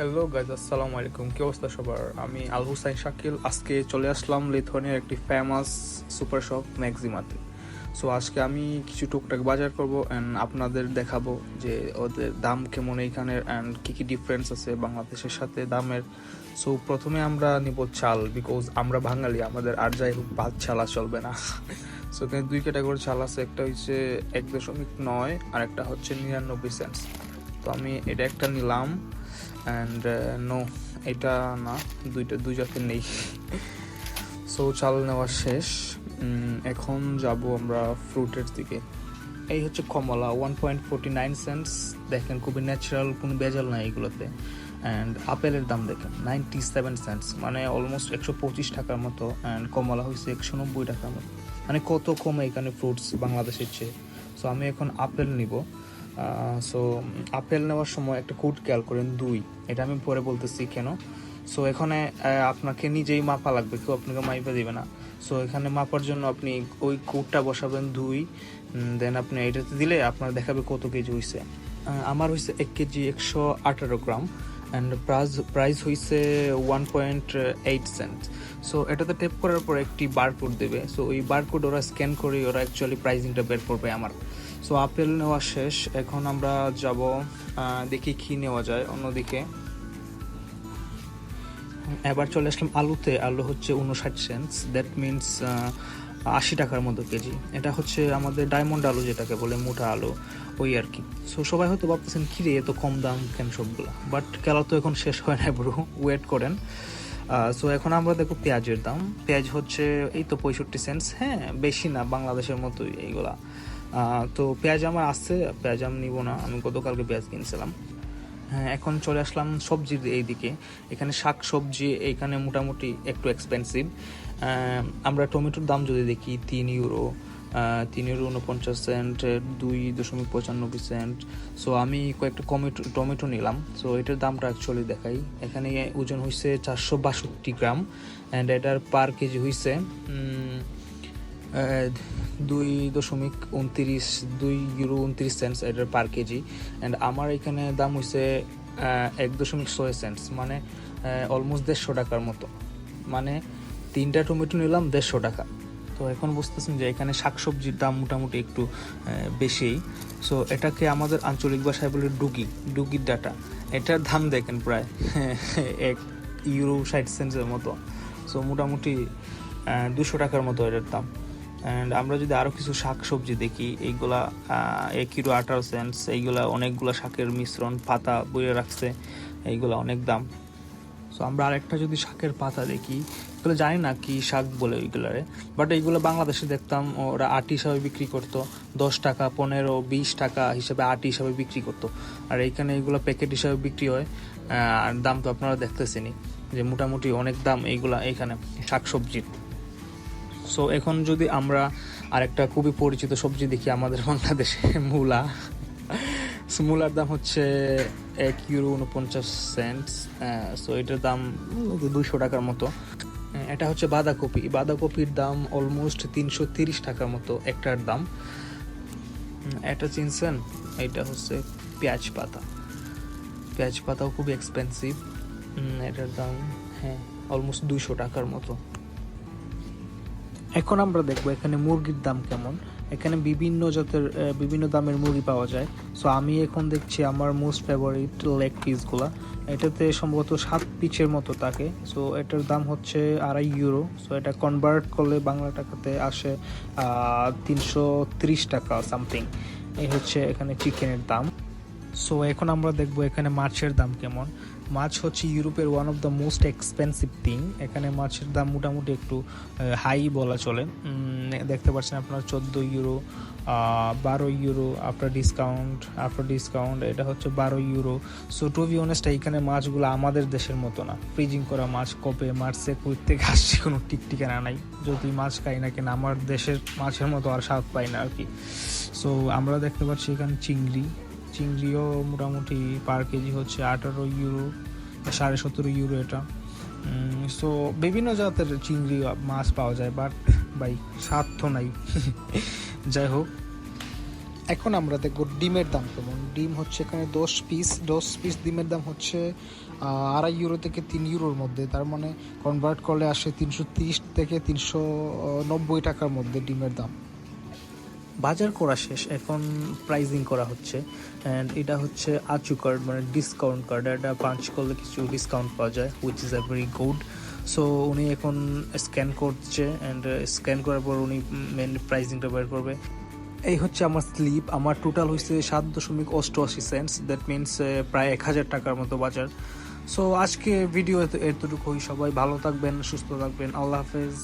Hello guys আসসালামু আলাইকুম। কি অবস্থা সবার? আমি আল হুসাইন শাকিল। আজকে চলে আসলাম লিথুয়ানিয়ার একটি ফেমাস সুপার শপ ম্যাক্সিমাতে সো আজকে আমি কিছু টুকটাক বাজার করব অ্যান্ড আপনাদের দেখাবো যে ওদের দাম কেমন এইখানের অ্যান্ড কী কী ডিফারেন্স আছে বাংলাদেশের সাথে দামের। সো প্রথমে আমরা নিব চাল বিকজ আমরা বাঙালি, আমাদের আর যাই হোক, ভাত ছালা চলবে না। সো এখানে দুই ক্যাটাগরি চাল আছে, একটা হচ্ছে এক দশমিক নয় আর একটা হচ্ছে নিরানব্বই সেন্টস তো আমি এটা একটা নিলাম। অ্যান্ড নো এটা না, দুইটা, দুই জাতের নেই। সো চাল নেওয়া শেষ। এখন যাব আমরা ফ্রুটের দিকে। এই হচ্ছে কমলা one point forty nine cents দেখেন, খুবই ন্যাচারাল কোনো বেজাল নাই এগুলোতে। অ্যান্ড আপেলের দাম দেখেন নাইনটি সেভেন সেন্টস মানে অলমোস্ট একশো পঁচিশ টাকার মতো। অ্যান্ড কমলা হয়েছে একশো নব্বই টাকার মতো। মানে কত কমে এখানে ফ্রুটস বাংলাদেশের চেয়ে। সো আমি এখন আপেল নিব। সো আপেল নেওয়ার সময় একটা কোড খেয়াল করেন, দুই। এটা আমি পরে বলতেছি কেন। সো এখানে আপনাকে নিজেই মাপা লাগবে, কেউ আপনাকে মাইপা দিবে না। সো এখানে মাপার জন্য আপনি ওই কোডটা বসাবেন, দুই। দেন আপনি এটাতে দিলে আপনার দেখাবে কত কেজি হয়েছে আমার হয়েছে এক কেজি একশো আঠারো গ্রাম অ্যান্ড প্রাইস প্রাইস হয়েছে one point eight cent so এটাতে টেপ করার পর একটি বারকোড দেবে। সো ওই বারকোড ওরা স্ক্যান করে ওরা অ্যাকচুয়ালি প্রাইসিংটা বের করবে আমার। সো আপেল নেওয়া শেষ। এখন আমরা যাব দেখি কি নেওয়া যায় অন্যদিকে। এবার চলে আসলাম আলুতে। আলু হচ্ছে উনষাট সেন্টস দ্যাট মিনস আশি টাকার মতো কেজি। এটা হচ্ছে আমাদের ডায়মন্ড আলু যেটাকে বলে, মোটা আলু, ওই আর কি। সো সবাই হয়তো ভাবতেছেন কি রে এত কম দাম কেন সবগুলো? বাট খেলা তো এখন শেষ হয় না, ব্রো। ওয়েট করেন। সো এখন আমরা দেখো পেঁয়াজের দাম। পেঁয়াজ হচ্ছে, এই তো পঁয়ষট্টি সেন্টস হ্যাঁ বেশি না, বাংলাদেশের মতোই এইগুলা। তো পেঁয়াজ আমার আসছে পেঁয়াজ আমি নিব না। আমি গতকালকে পেঁয়াজ কিনছিলাম। হ্যাঁ এখন চলে আসলাম সবজির এই দিকে এখানে শাক সবজি এখানে মোটামুটি একটু এক্সপেন্সিভ আমরা টমেটোর দাম যদি দেখি, তিন ইউরো তিন ইউরো উনপঞ্চাশ সেন্ট দুই দশমিক পঁচানব্বই সেন্ট সো আমি কয়েকটা কমেটো টমেটো নিলাম। সো এটার দামটা অ্যাকচুয়ালি দেখাই। এখানে ওজন হয়েছে চারশো বাষট্টি গ্রাম। অ্যান্ড এটার পার কেজি হয়েছে দুই দশমিক উনত্রিশ, দুই ইউরো উনত্রিশ সেন্টস এটার পার কেজি অ্যান্ড আমার এখানে দাম হয়েছে এক দশমিক ছয় সেন্টস মানে অলমোস্ট দেড়শো টাকার মতো। মানে তিনটা টমেটো নিলাম, দেড়শো টাকা। তো এখন বুঝতেছেন যে এখানে শাকসবজির দাম মোটামুটি একটু বেশিই। সো এটাকে আমাদের আঞ্চলিক ভাষায় বলে ডুগি, ডুগির ডাটা। এটার দাম দেখেন প্রায়, এক ইউরো ষাট সেন্টসের মতো। সো মোটামুটি দুশো টাকার মতো এটার দাম। অ্যান্ড আমরা যদি আরও কিছু শাক সবজি দেখি এইগুলা আহ, এক কিলো আঠারো সেন্টস এইগুলা অনেকগুলা শাকের মিশ্রণ পাতা বইয়ে রাখছে এইগুলা অনেক দাম। সো আমরা আরেকটা যদি শাকের পাতা দেখি এগুলো জানি না কি শাক বলে ওইগুলারে বাট এইগুলো বাংলাদেশে দেখতাম ওরা আটি হিসাবে বিক্রি করতো দশ টাকা পনেরো বিশ টাকা হিসাবে আটি হিসাবে বিক্রি করতো। আর এইখানে এইগুলো প্যাকেট হিসাবে বিক্রি হয় আর দাম তো আপনারা দেখতেছেনই যে মোটামুটি অনেক দাম এইগুলা এইখানে শাক সবজির সো এখন যদি আমরা আরেকটা খুবই পরিচিত সবজি দেখি আমাদের বাংলাদেশে, মূলা। মূলার দাম হচ্ছে এক ইউরো উনপঞ্চাশ সেন্টস সো এটার দাম দুশো টাকার মতো। এটা হচ্ছে বাঁধাকপি। বাঁধাকপির দাম অলমোস্ট তিনশো তিরিশ টাকার মতো একটার দাম। এটা চিনছেন? এটা হচ্ছে পেঁয়াজ পাতা। পেঁয়াজ পাতাও খুব এক্সপেন্সিভ এটার দাম হ্যাঁ অলমোস্ট দুইশো টাকার মতো। এখন আমরা দেখব এখানে মুরগির দাম কেমন। এখানে বিভিন্ন জাতের বিভিন্ন দামের মুরগি পাওয়া যায়। সো আমি এখন দেখছি আমার মোস্ট ফেভারিট লেগ পিসগুলা এটাতে সম্ভবত সাত পিচের মতো থাকে। সো এটার দাম হচ্ছে আড়াই ইউরো সো এটা কনভার্ট করলে বাংলা টাকাতে আসে তিনশো ত্রিশ টাকা সামথিং এই হচ্ছে এখানে চিকেনের দাম। সো এখন আমরা দেখব এখানে মাছের দাম কেমন। মাছ হচ্ছে ইউরোপের one of the most expensive thing এখানে মাছের দাম মোটামুটি একটু হাই বলা চলে। দেখতে পাচ্ছেন আপনার চোদ্দ ইউরো বারো euro after discount after discount এটা হচ্ছে বারো euro so to be honest এইখানে মাছগুলো আমাদের দেশের মতো না। ফ্রিজিং করা মাছ কপে মারছে কই থেকে আসছে কোনো টিক ঠিকানা নাই। যদি মাছ খাই না কেন, আমার দেশের মাছের মতো আর স্বাদ পাই না আর কি। সো আমরা দেখতে পাচ্ছি এখানে চিংড়ি। চিংড়িও মোটামুটি পার কেজি হচ্ছে আঠারো ইউরো সাড়ে সতেরো ইউরো এটা। সো বিভিন্ন জাতের চিংড়ি মাছ পাওয়া যায় বাট ভাই স্বাদ তো নাই। যাই হোক, এখন আমরা দেখব ডিমের দাম কেমন। ডিম হচ্ছে এখানে দশ পিস দশ পিস ডিমের দাম হচ্ছে আড়াই ইউরো থেকে তিন ইউরোর মধ্যে। তার মানে কনভার্ট করলে আসে তিনশো তিরিশ থেকে তিনশো নব্বই টাকার মধ্যে ডিমের দাম। বাজার করা শেষ, এখন প্রাইজিং করা হচ্ছে। অ্যান্ড এটা হচ্ছে আচু কার্ড মানে ডিসকাউন্ট কার্ড এটা পাঞ্চ করলে কিছু ডিসকাউন্ট পাওয়া যায় which is a very good so উনি এখন স্ক্যান করছে অ্যান্ড স্ক্যান করার পর উনি মেন প্রাইজিংটা বের করবে। এই হচ্ছে আমার স্লিপ আমার টোটাল হয়েছে সাত দশমিক অষ্টআশি সেন্টস দ্যাট মিনস প্রায় এক হাজার টাকার মতো বাজার। সো আজকে ভিডিও এতটুকুই, সবাই ভালো থাকবেন, সুস্থ থাকবেন, আল্লাহ হাফেজ।